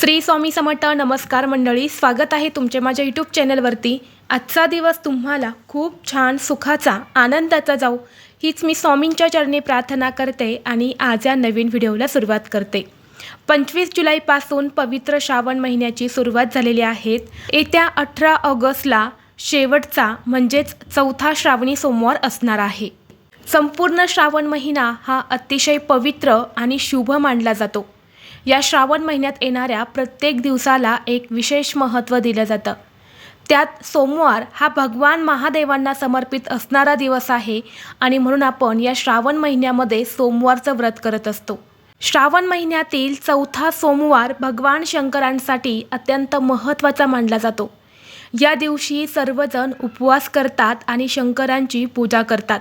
श्री स्वामी समर्थ नमस्कार मंडळी स्वागत आहे तुमचे माझ्या यूट्यूब चॅनलवरती. आजचा दिवस तुम्हाला खूप छान सुखाचा आनंदाचा जाऊ हीच मी स्वामींच्या चरणी प्रार्थना करते आणि आज या नवीन व्हिडिओला सुरुवात करते. पंचवीस जुलैपासून पवित्र श्रावण महिन्याची सुरुवात झालेली आहे. येत्या अठरा ऑगस्टला शेवटचा म्हणजेच चौथा श्रावणी सोमवार असणार आहे. संपूर्ण श्रावण महिना हा अतिशय पवित्र आणि शुभ मानला जातो. या श्रावण महिन्यात येणाऱ्या प्रत्येक दिवसाला एक विशेष महत्त्व दिलं जातं. त्यात सोमवार हा भगवान महादेवांना समर्पित असणारा दिवस आहे आणि म्हणून आपण या श्रावण महिन्यामध्ये सोमवारचं व्रत करत असतो. श्रावण महिन्यातील चौथा सोमवार भगवान शंकरांसाठी अत्यंत महत्त्वाचा मानला जातो. या दिवशी सर्वजण उपवास करतात आणि शंकरांची पूजा करतात.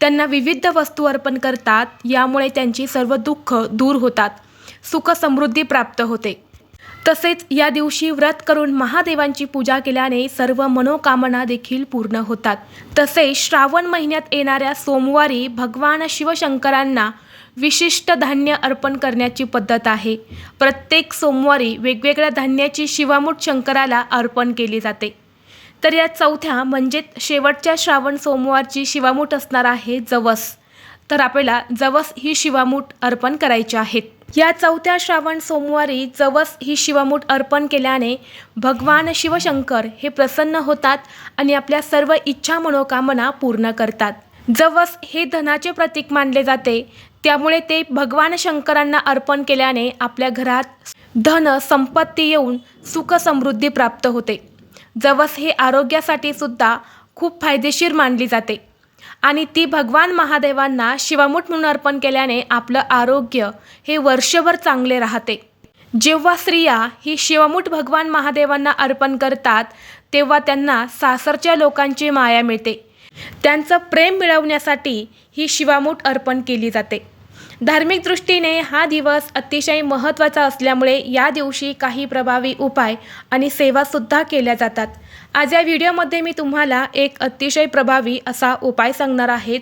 त्यांना विविध वस्तू अर्पण करतात यामुळे त्यांची सर्व दुःख दूर होतात. सुख समृद्धी प्राप्त होते. तसेच या दिवशी व्रत करून महादेवांची पूजा केल्याने सर्व मनोकामना देखील पूर्ण होतात. तसेच श्रावण महिन्यात येणाऱ्या सोमवारी भगवान शिवशंकरांना विशिष्ट धान्य अर्पण करण्याची पद्धत आहे. प्रत्येक सोमवारी वेगवेगळ्या धान्याची शिवामूठ शंकराला अर्पण केली जाते. तर या चौथ्या म्हणजे शेवटच्या श्रावण सोमवारची शिवामूठ असणार आहे जवस. तर आपल्याला जवस ही शिवामूठ अर्पण करायची आहेत या चौथ्या श्रावण सोमवारी जवस ही शिवामूठ अर्पण केल्याने भगवान शिवशंकर हे प्रसन्न होतात आणि आपल्या सर्व इच्छा मनोकामना पूर्ण करतात. जवस हे धनाचे प्रतीक मानले जाते. त्यामुळे ते भगवान शंकरांना अर्पण केल्याने आपल्या घरात धन संपत्ती येऊन सुख समृद्धी प्राप्त होते. जवस हे आरोग्यासाठी सुद्धा खूप फायदेशीर मानली जाते. आणि ती भगवान महादेवांना शिवामूठ म्हणून अर्पण केल्याने आपलं आरोग्य हे वर्षभर चांगले राहते. जेव्हा स्त्रिया ही शिवमूठ भगवान महादेवांना अर्पण करतात तेव्हा त्यांना सासरच्या लोकांची माया मिळते. त्यांचं प्रेम मिळवण्यासाठी ही शिवामूठ अर्पण केली जाते. धार्मिक दृष्टीने हा दिवस अतिशय महत्त्वाचा असल्यामुळे या दिवशी काही प्रभावी उपाय आणि सेवासुद्धा केल्या जातात. आज या व्हिडिओमध्ये मी तुम्हाला एक अतिशय प्रभावी असा उपाय सांगणार आहेत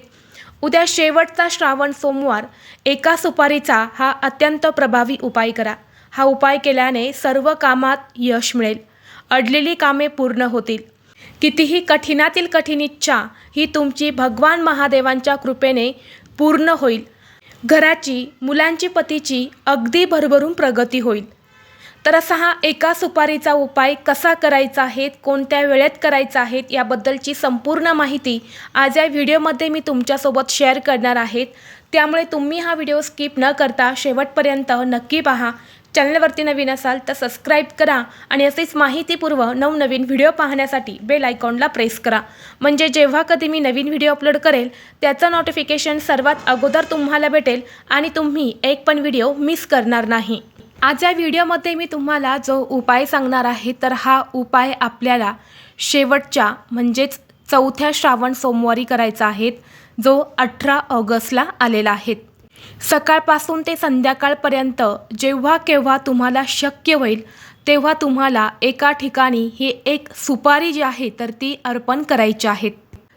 उद्या शेवटचा श्रावण सोमवार एका सुपारीचा हा अत्यंत प्रभावी उपाय करा. हा उपाय केल्याने सर्व कामात यश मिळेल. अडलेली कामे पूर्ण होतील. कितीही कठीणातील कठीण इच्छा ही तुमची भगवान महादेवांच्या कृपेने पूर्ण होईल. घराची मुलांची पतीची अगदी भरभरून प्रगती होईल. तर असा हा एका सुपारीचा उपाय कसा करायचा आहे कोणत्या वेळेत करायचा आहे याबद्दलची संपूर्ण माहिती आज या व्हिडिओमध्ये मी तुमच्यासोबत शेअर करणार आहेत. त्यामुळे तुम्ही हा व्हिडिओ स्किप न करता शेवटपर्यंत नक्की पहा. चॅनलवरती नवीन असाल तर सबस्क्राईब करा आणि असेच माहितीपूर्व नवनवीन व्हिडिओ पाहण्यासाठी बेल आयकॉनला प्रेस करा. म्हणजे जेव्हा कधी मी नवीन व्हिडिओ अपलोड करेल त्याचं नोटिफिकेशन सर्वात अगोदर तुम्हाला भेटेल आणि तुम्ही एक पण व्हिडिओ मिस करणार नाही. आज या व्हिडिओमध्ये मी तुम्हाला जो उपाय सांगणार आहे तर हा उपाय आपल्याला शेवटच्या म्हणजेच चौथ्या श्रावण सोमवारी करायचा आहे जो अठरा ऑगस्टला आलेला आहे. सकाळपासून ते संध्याकाळपर्यंत जेव्हा केव्हा तुम्हाला शक्य होईल तेव्हा तुम्हाला एका ठिकाणी ही एक सुपारी जी आहे तर ती अर्पण करायची आहे.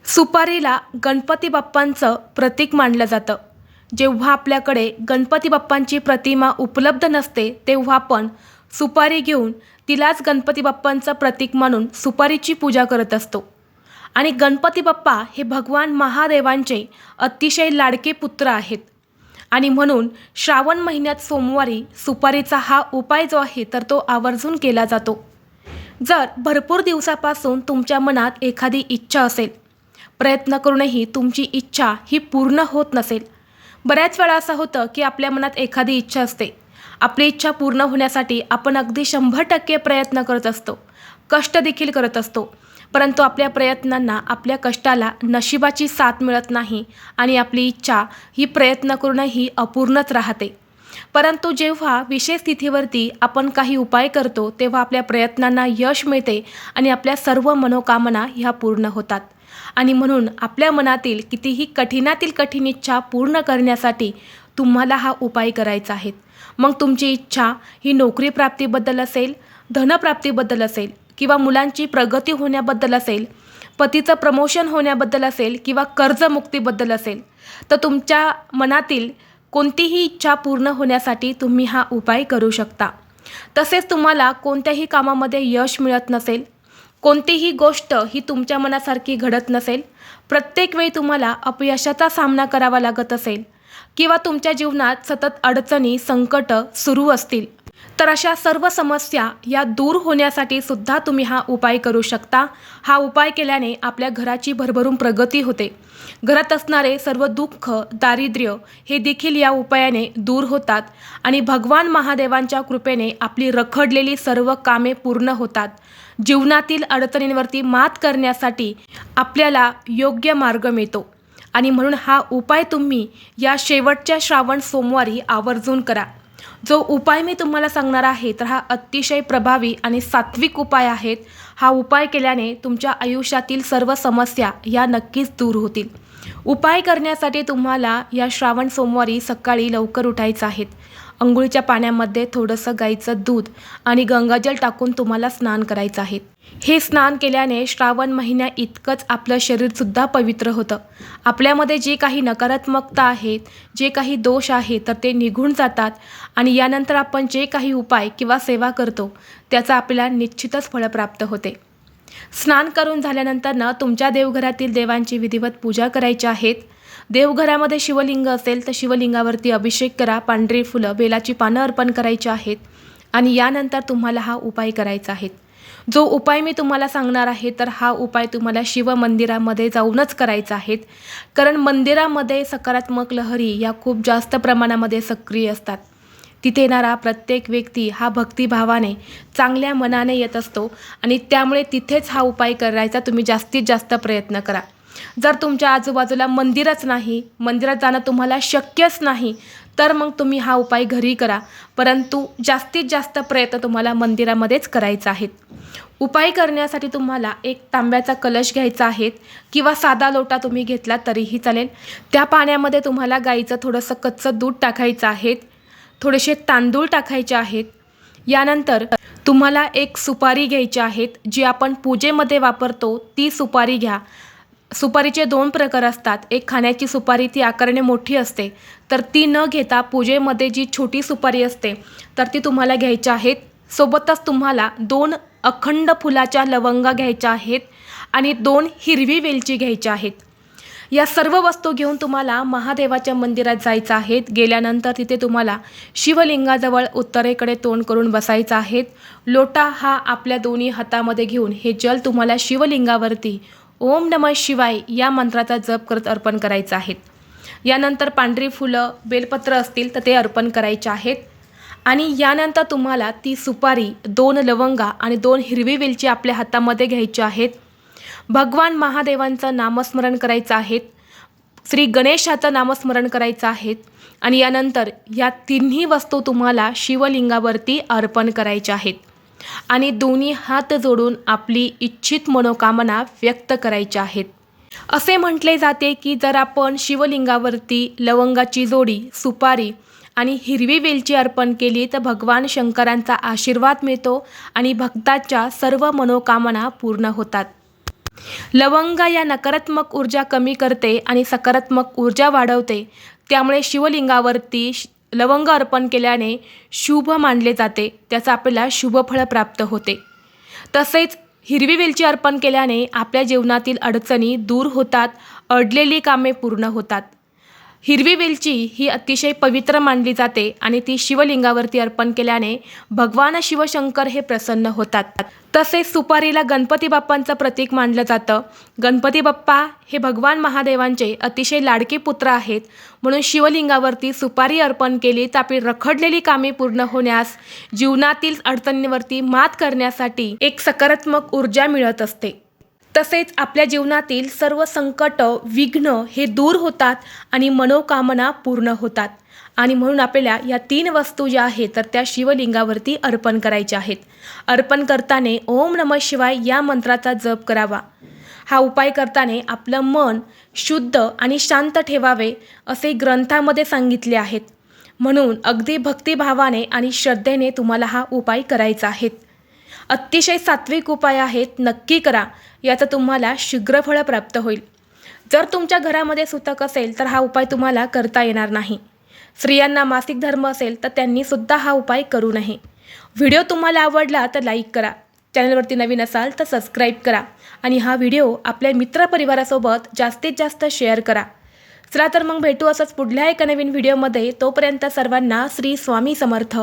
सुपारीला गणपती बाप्पांचं प्रतीक मानलं जातं. जेव्हा आपल्याकडे गणपती बाप्पांची प्रतिमा उपलब्ध नसते तेव्हा आपण सुपारी घेऊन तिलाच गणपती बाप्पांचं प्रतीक मानून सुपारीची पूजा करत असतो. आणि गणपती बाप्पा हे भगवान महादेवांचे अतिशय लाडके पुत्र आहेत. आणि म्हणून श्रावण महिन्यात सोमवारी सुपारीचा हा उपाय जो आहे तर तो आवर्जून केला जातो. जर भरपूर दिवसापासून तुमच्या मनात एखादी इच्छा असेल प्रयत्न करूनही तुमची इच्छा ही पूर्ण होत नसेल. बऱ्याच वेळा असं होतं की आपल्या मनात एखादी इच्छा असते. आपली इच्छा पूर्ण होण्यासाठी आपण अगदी शंभर टक्के प्रयत्न करत असतो. कष्ट देखील करत असतो. परंतु आपल्या प्रयत्नांना आपल्या कष्टाला नशिबाची साथ मिळत नाही आणि आपली इच्छा ही प्रयत्न करूनही अपूर्णच राहते. परंतु जेव्हा विशेष स्थितीवरती आपण काही उपाय करतो तेव्हा आपल्या प्रयत्नांना यश मिळते आणि आपल्या सर्व मनोकामना ह्या पूर्ण होतात. आणि म्हणून आपल्या मनातील कितीही कठीणातील कठीण इच्छा पूर्ण करण्यासाठी तुम्हाला हा उपाय करायचा आहे. मग तुमची इच्छा ही नोकरी प्राप्तीबद्दल असेल धनप्राप्तीबद्दल असेल किंवा मुलांची प्रगती होण्याबद्दल असेल पतीचं प्रमोशन होण्याबद्दल असेल किंवा कर्जमुक्तीबद्दल असेल तर तुमच्या मनातील कोणतीही इच्छा पूर्ण होण्यासाठी तुम्ही हा उपाय करू शकता. तसेच तुम्हाला कोणत्याही कामामध्ये यश मिळत नसेल कोणतीही गोष्ट ही तुमच्या मनासारखी घडत नसेल प्रत्येक वेळी तुम्हाला अपयशाचा सामना करावा लागत असेल किंवा तुमच्या जीवनात सतत अडचणी संकट सुरू असतील. तर अशा सर्व समस्या या दूर होण्यासाठी सुद्धा तुम्ही हा उपाय करू शकता. हा उपाय केल्याने आपल्या घराची भरभरून प्रगती होते. घरात असणारे सर्व दुःख दारिद्र्य हे देखील या उपायाने दूर होतात आणि भगवान महादेवांच्या कृपेने आपली रखडलेली सर्व कामे पूर्ण होतात. जीवनातील अडचणींवरती मात करण्यासाठी आपल्याला योग्य मार्ग मिळतो आणि म्हणून हा उपाय तुम्ही या शेवटच्या श्रावण सोमवारी आवर्जून करा. जो उपाय मी तुम्हाला सांगणार आहे तर हा अतिशय प्रभावी आणि सात्विक उपाय आहेत. हा उपाय केल्याने तुमच्या आयुष्यातील सर्व समस्या या नक्कीच दूर होतील. उपाय करण्यासाठी तुम्हाला या श्रावण सोमवारी सकाळी लवकर उठायचं आहेत अंघोळीच्या पाण्यामध्ये थोडंसं गाईचं दूध आणि गंगाजल टाकून तुम्हाला स्नान करायचं आहे. हे स्नान केल्याने श्रावण महिन्या इतकंच आपलं शरीरसुद्धा पवित्र होतं. आपल्यामध्ये जे काही नकारात्मकता आहेत जे काही दोष आहे तर ते निघून जातात आणि यानंतर आपण जे काही उपाय किंवा सेवा करतो त्याचा आपल्याला निश्चितच फळ प्राप्त होते. स्नान करून झाल्यानंतर ना तुमच्या देवघरातील देवांची विधिवत पूजा करायची आहेत. देवघरामध्ये शिवलिंग असेल तर शिवलिंगावरती अभिषेक करा पांढरी फुलं बेलाची पानं अर्पण करायची आहेत आणि यानंतर तुम्हाला हा उपाय करायचा आहे. जो उपाय मी तुम्हाला सांगणार आहे तर हा उपाय तुम्हाला शिव मंदिरामध्ये जाऊनच करायचा आहे. कारण मंदिरामध्ये सकारात्मक लहरी या खूप जास्त प्रमाणामध्ये सक्रिय असतात. तिथे येणारा प्रत्येक व्यक्ती हा भक्तिभावाने चांगल्या मनाने येत असतो आणि त्यामुळे तिथेच हा उपाय करायचा तुम्ही जास्तीत जास्त प्रयत्न करा. जर तुमच्या आजूबाजूला मंदिरच नाही मंदिरात जाणं तुम्हाला शक्यच नाही तर मग तुम्ही हा उपाय घरी करा. परंतु जास्तीत जास्त प्रयत्न तुम्हाला मंदिरामध्येच करायचा आहेत. उपाय करण्यासाठी तुम्हाला एक तांब्याचा कलश घ्यायचा आहे किंवा साधा लोटा तुम्ही घेतला तरीही चालेल. त्या पाण्यामध्ये तुम्हाला गाईचं थोडंसं कच्चं दूध टाकायचं आहे. थोडेसे तांदूळ टाकायचे आहेत. यानंतर तुम्हाला एक सुपारी घ्यायची आहेत जी आपण पूजेमध्ये वापरतो ती सुपारी घ्या. सुपारीचे दोन प्रकार असतात. एक खाण्याची सुपारी ती आकाराने मोठी असते. तर ती न घेता पूजेमध्ये जी छोटी सुपारी असते तर ती तुम्हाला घ्यायची आहेत. सोबतच तुम्हाला दोन अखंड फुलाच्या लवंगा घ्यायच्या आहेत आणि दोन हिरवी वेलची घ्यायच्या आहेत. या सर्व वस्तू घेऊन तुम्हाला महादेवाच्या मंदिरात जायचं आहे गेल्यानंतर तिथे तुम्हाला शिवलिंगाजवळ उत्तरेकडे तोंड करून बसायचं आहे लोटा हा आपल्या दोन्ही हातामध्ये घेऊन हे जल तुम्हाला शिवलिंगावरती ओम नमः शिवाय या मंत्राचा जप करत अर्पण करायचा आहेत यानंतर पांढरी फुलं बेलपत्र असतील तर ते अर्पण करायचे आहेत. आणि यानंतर तुम्हाला ती सुपारी दोन लवंगा आणि दोन हिरवी वेलची आपल्या हातामध्ये घ्यायची आहेत. भगवान महादेवांचं नामस्मरण करायचं आहे श्री गणेशाचं नामस्मरण करायचं आहे आणि यानंतर या तिन्ही वस्तू तुम्हाला शिवलिंगावरती अर्पण करायच्या आहेत. आणि दोन्ही हात जोडून आपली इच्छित मनोकामना व्यक्त करायच्या आहेत. असे म्हटले जाते की जर आपण शिवलिंगावरती लवंगाची जोडी सुपारी आणि हिरवी वेलची अर्पण केली तर भगवान शंकरांचा आशीर्वाद मिळतो आणि भक्ताच्या सर्व मनोकामना पूर्ण होतात. लवंगा या नकारात्मक ऊर्जा कमी करते आणि सकारात्मक ऊर्जा वाढवते. त्यामुळे शिवलिंगावरती श- लवंग अर्पण केल्याने शुभ मानले जाते त्याचं आपल्याला शुभफळ प्राप्त होते. तसेच हिरवी वेलची अर्पण केल्याने आपल्या जीवनातील अडचणी दूर होतात अडलेली कामे पूर्ण होतात. हिरवी वेलची ही अतिशय पवित्र मानली जाते आणि ती शिवलिंगावरती अर्पण केल्याने भगवान शिवशंकर हे प्रसन्न होतात. तसेच सुपारीला गणपती बाप्पांचं प्रतीक मानलं जातं. गणपती बाप्पा हे भगवान महादेवांचे अतिशय लाडके पुत्र आहेत. म्हणून शिवलिंगावरती सुपारी अर्पण केली तर आपली रखडलेली कामे पूर्ण होण्यास जीवनातील अडचणींवरती मात करण्यासाठी एक सकारात्मक ऊर्जा मिळत असते. तसेच आपल्या जीवनातील सर्व संकट विघ्न हे दूर होतात आणि मनोकामना पूर्ण होतात. आणि म्हणून आपल्याला या तीन वस्तू ज्या आहेत तर त्या शिवलिंगावरती अर्पण करायच्या आहेत. अर्पण करताना ओम नम शिवाय या मंत्राचा जप करावा. हा उपाय करताना आपलं मन शुद्ध आणि शांत ठेवावे असे ग्रंथामध्ये सांगितले आहेत. म्हणून अगदी भक्तिभावाने आणि श्रद्धेने तुम्हाला हा उपाय करायचा आहे. अतिशय सात्विक उपाय आहेत नक्की करा. याचं तुम्हाला शीघ्रफळ प्राप्त होईल. जर तुमच्या घरामध्ये सुतक असेल तर हा उपाय तुम्हाला करता येणार नाही. स्त्रियांना मासिक धर्म असेल तर त्यांनी सुद्धा हा उपाय करू नये. व्हिडिओ तुम्हाला आवडला तर लाईक करा. चॅनलवरती नवीन असाल तर सबस्क्राईब करा. आणि हा व्हिडिओ आपल्या मित्रपरिवारासोबत जास्तीत जास्त शेअर करा. चला तर मग भेटू असंच पुढल्या एका नवीन व्हिडिओमध्ये. तोपर्यंत सर्वांना श्री स्वामी समर्थ.